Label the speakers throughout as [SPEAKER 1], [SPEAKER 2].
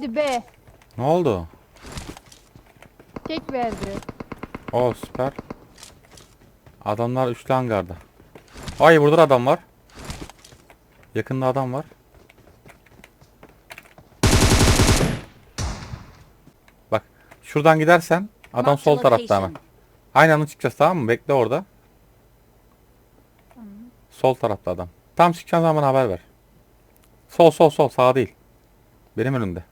[SPEAKER 1] Hadi be.
[SPEAKER 2] Ne oldu?
[SPEAKER 1] Kek verdi.
[SPEAKER 2] O süper. Adamlar üçlü hangarda. Ay burada da adam var. Yakında adam var. Bak şuradan gidersen adam sol tarafta hemen. Aynı anda çıkacağız tamam mı? Bekle orada. Sol tarafta adam. Tam çıkacağın zaman haber ver. Sol sol sol sağ değil. Benim önümde.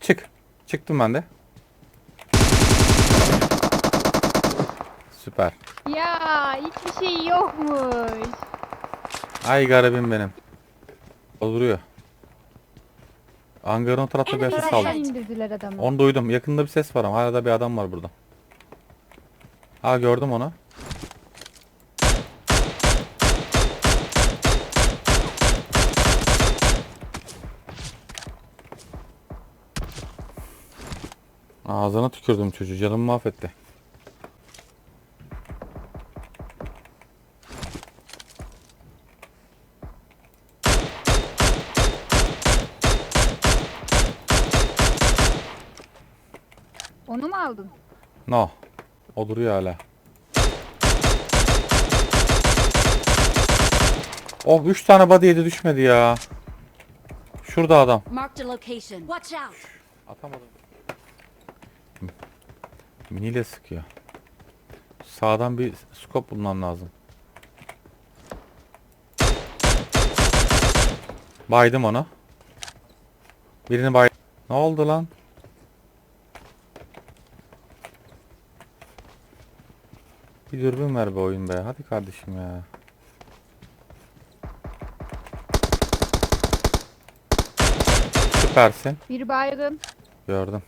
[SPEAKER 2] Çık. Çıktım ben de. Süper.
[SPEAKER 1] Ya hiçbir şey yokmuş.
[SPEAKER 2] Ay garibim benim. O duruyor. Angarın o tarafta bir ses aldım.
[SPEAKER 1] indirdiler adamı.
[SPEAKER 2] Onu duydum. Yakında bir ses var ama hala da bir adam var burada. Ha gördüm onu. Ağzına tükürdüm çocuğu. Canımı mahvetti.
[SPEAKER 1] Onu mu aldın?
[SPEAKER 2] No. O duruyor hala. Oh 3 tane body yedi düşmedi ya. Şurada adam.
[SPEAKER 3] Marked a location. Watch out.
[SPEAKER 2] Atamadım. Miniyle sıkıyor. Sağdan bir scope bulmam lazım. Baydım onu. Birini bay... Ne oldu lan? Bir dürbün ver be oyun be. Hadi kardeşim ya. Süpersin.
[SPEAKER 1] Bir baygın.
[SPEAKER 2] Gördüm.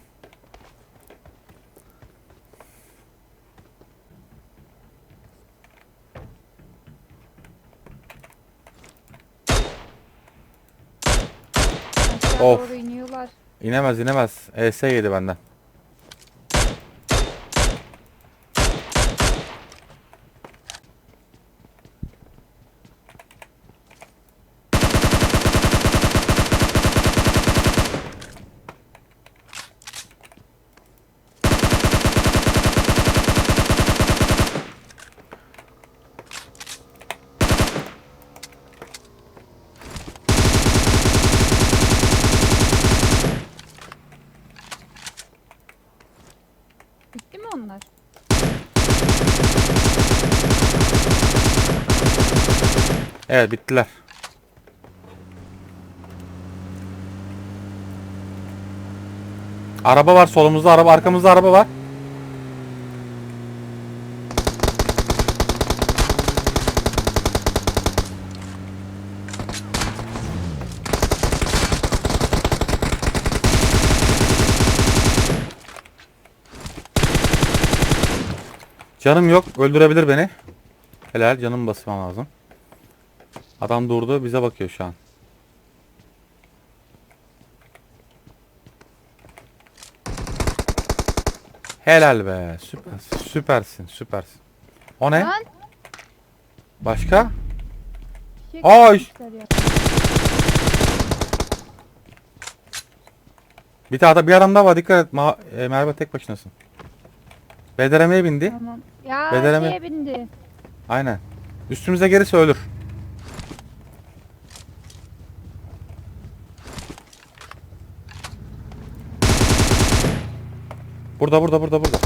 [SPEAKER 2] Of.
[SPEAKER 1] doğru iniyorlar.
[SPEAKER 2] İnemez inemez. ES yedi benden.
[SPEAKER 1] Onlar?
[SPEAKER 2] Evet bittiler. Araba var solumuzda araba arkamızda araba var. Canım yok öldürebilir beni. Helal canım basmam lazım. Adam durdu bize bakıyor şu an. Helal be süpersin süpersin süpersin. O ne? Başka?
[SPEAKER 1] Fişek
[SPEAKER 2] Ay! Bir tane da bir adam daha var dikkat et. Ma e, Merve tek başınasın. Bederemeye bindi.
[SPEAKER 1] Tamam. Ya
[SPEAKER 2] Bedeleme-
[SPEAKER 1] şeye bindi.
[SPEAKER 2] Aynen. Üstümüze gelirse ölür. Burada burada burada burada.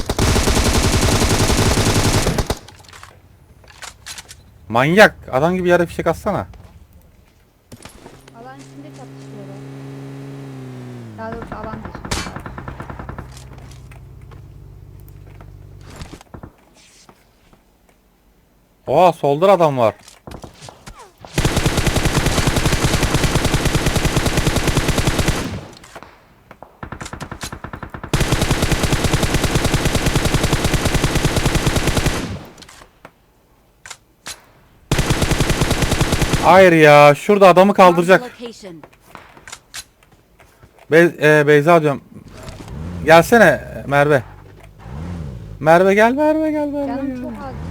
[SPEAKER 2] Manyak. Adam gibi yere fişek atsana.
[SPEAKER 1] Alan içinde çatışıyorlar. Daha doğrusu alan dışında.
[SPEAKER 2] Oha solda adam var. Hayır ya şurada adamı kaldıracak. Be e, Beyza diyorum. Gelsene Merve. Merve gel Merve gel Merve.
[SPEAKER 1] Canım
[SPEAKER 2] gel.
[SPEAKER 1] çok az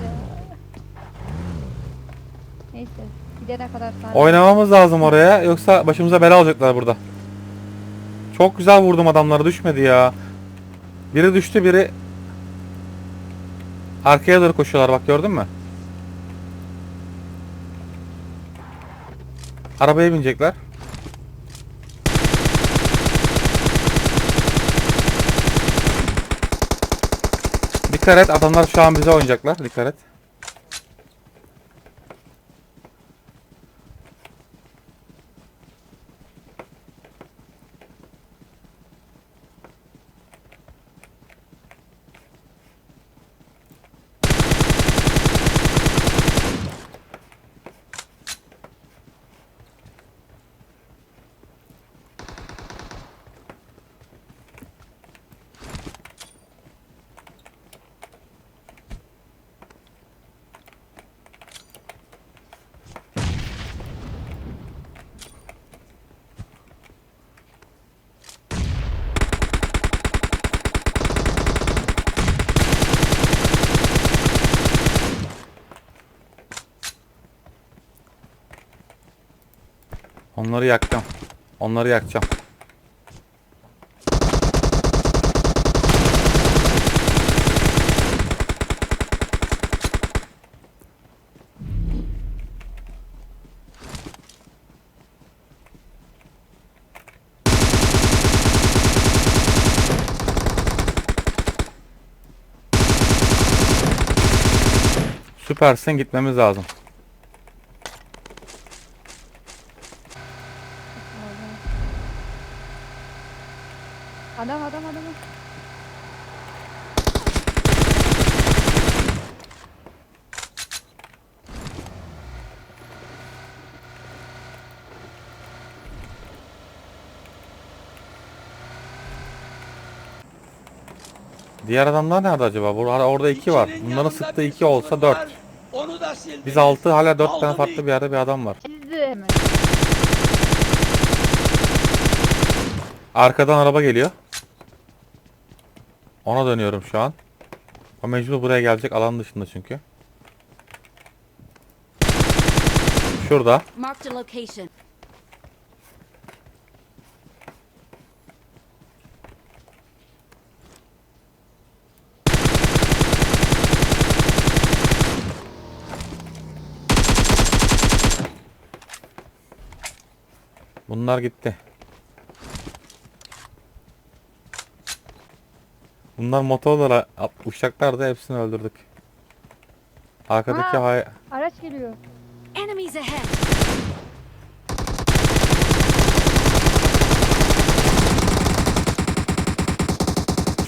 [SPEAKER 1] Gidene kadar sadece.
[SPEAKER 2] Oynamamız lazım oraya yoksa başımıza bela olacaklar burada. Çok güzel vurdum adamları düşmedi ya. Biri düştü biri arkaya doğru koşuyorlar bak gördün mü? Arabaya binecekler. Dikkat et adamlar şu an bize oynayacaklar. Dikkat et. Onları yakacağım. Onları yakacağım. Süpersin gitmemiz lazım.
[SPEAKER 1] Adam adam adam.
[SPEAKER 2] Diğer adamlar nerede acaba? Bu orada iki var. Bunların sıktığı iki olsa dört.
[SPEAKER 4] Onu da sildiniz.
[SPEAKER 2] Biz altı hala dört tane farklı
[SPEAKER 4] bir-
[SPEAKER 2] yerde bir adam var. Arkadan araba geliyor. Ona dönüyorum şu an. O mecbur buraya gelecek alan dışında çünkü. Şurada. Bunlar gitti. Bunlar motorlara at- uçacaklardı hepsini öldürdük. Arkadaki
[SPEAKER 1] Aa!
[SPEAKER 2] hay
[SPEAKER 1] Araç geliyor.
[SPEAKER 3] Enemies ahead.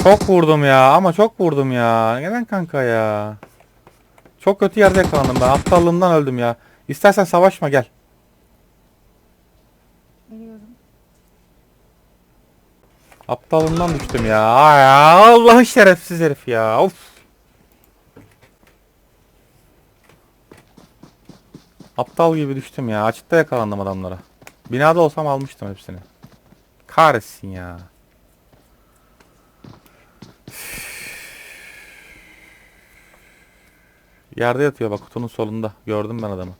[SPEAKER 2] çok vurdum ya ama çok vurdum ya. Neden kanka ya? Çok kötü yerde yakalandım ben. Aptallığımdan öldüm ya. İstersen savaşma gel. Aptallığımdan düştüm ya. Allah'ın şerefsiz herif ya. Of. Aptal gibi düştüm ya. Açıkta yakalandım adamlara. Binada olsam almıştım hepsini. Kahretsin ya. Yerde yatıyor bak kutunun solunda. Gördüm ben adamı.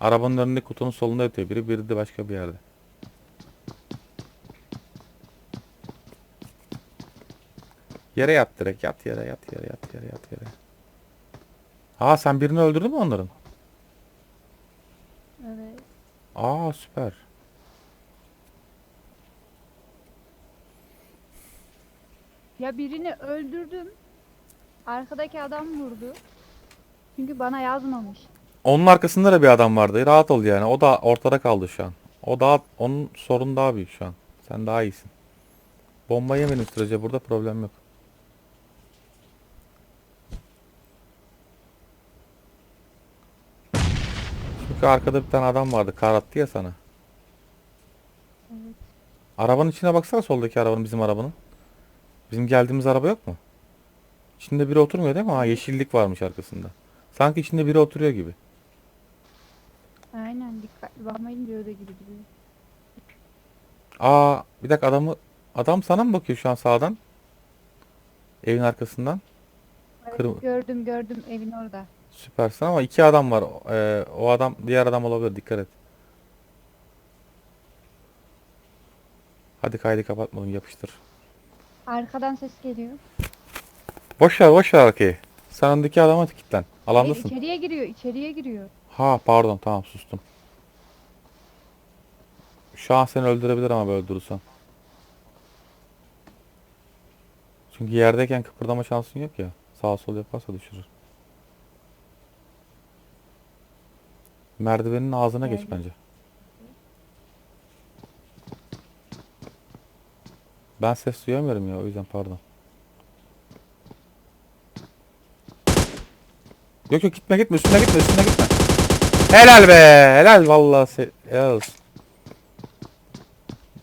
[SPEAKER 2] Arabanın önünde kutunun solunda yatıyor. Biri biri de başka bir yerde. Yere yat direkt. Yat yere yat yere yat yere yat yere. Aa sen birini öldürdün mü onların?
[SPEAKER 1] Evet.
[SPEAKER 2] Aa süper.
[SPEAKER 1] Ya birini öldürdüm. Arkadaki adam vurdu. Çünkü bana yazmamış.
[SPEAKER 2] Onun arkasında da bir adam vardı. Rahat ol yani. O da ortada kaldı şu an. O daha onun sorun daha büyük şu an. Sen daha iyisin. Bomba yemediğin sürece burada problem yok. Çünkü arkada bir tane adam vardı. Kar attı ya sana.
[SPEAKER 1] Evet.
[SPEAKER 2] Arabanın içine baksana soldaki arabanın bizim arabanın. Bizim geldiğimiz araba yok mu? İçinde biri oturmuyor değil mi? Ha yeşillik varmış arkasında. Sanki içinde biri oturuyor gibi.
[SPEAKER 1] Aynen dikkatli bakmayınca öyle gibi duruyor.
[SPEAKER 2] Aa bir dakika adamı adam sana mı bakıyor şu an sağdan? Evin arkasından.
[SPEAKER 1] Evet,
[SPEAKER 2] Kırm-
[SPEAKER 1] gördüm gördüm evin orada.
[SPEAKER 2] Süpersin ama iki adam var. Ee, o adam diğer adam olabilir dikkat et. Hadi kaydı kapatmadım yapıştır.
[SPEAKER 1] Arkadan ses geliyor.
[SPEAKER 2] Boş ver boş ver arkayı. Sen öndeki adama kilitlen.
[SPEAKER 1] Hayır,
[SPEAKER 2] Alandasın.
[SPEAKER 1] içeriye giriyor, içeriye giriyor.
[SPEAKER 2] Ha pardon tamam sustum. Şu an seni öldürebilir ama böyle öldürürsen. Çünkü yerdeyken kıpırdama şansın yok ya. Sağa sol yaparsa düşürür. Merdivenin ağzına geç bence. Ben ses duyamıyorum ya o yüzden pardon. Yok yok gitme gitme üstüne gitme üstüne gitme. Helal be helal vallahi helal olsun.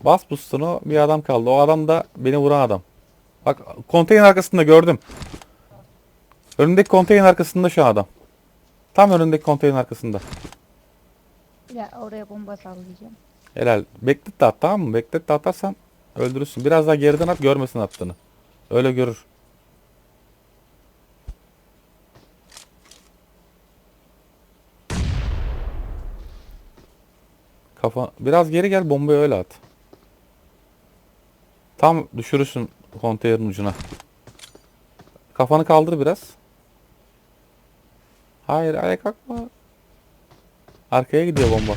[SPEAKER 2] Bas boostunu bir adam kaldı. O adam da beni vuran adam. Bak konteyner arkasında gördüm. Önündeki konteyner arkasında şu adam. Tam önündeki konteyner arkasında.
[SPEAKER 1] Ya oraya bomba sallayacağım.
[SPEAKER 2] Helal. Beklet de at tamam mı? Beklet de atarsan öldürürsün. Biraz daha geriden at görmesin attığını. Öyle görür. Kafa biraz geri gel bombayı öyle at. Tam düşürürsün konteynerin ucuna. Kafanı kaldır biraz. Hayır ayağa kalkma. Arkaya gidiyor bomba.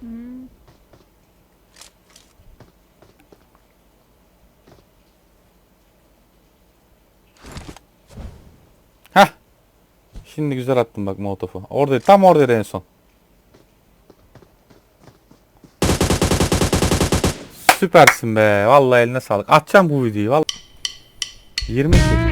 [SPEAKER 1] Hmm.
[SPEAKER 2] Şimdi güzel attım bak molotofu. Orada tam oradaydı en son. Süpersin be. Vallahi eline sağlık. Atacağım bu videoyu. Vallahi. 22.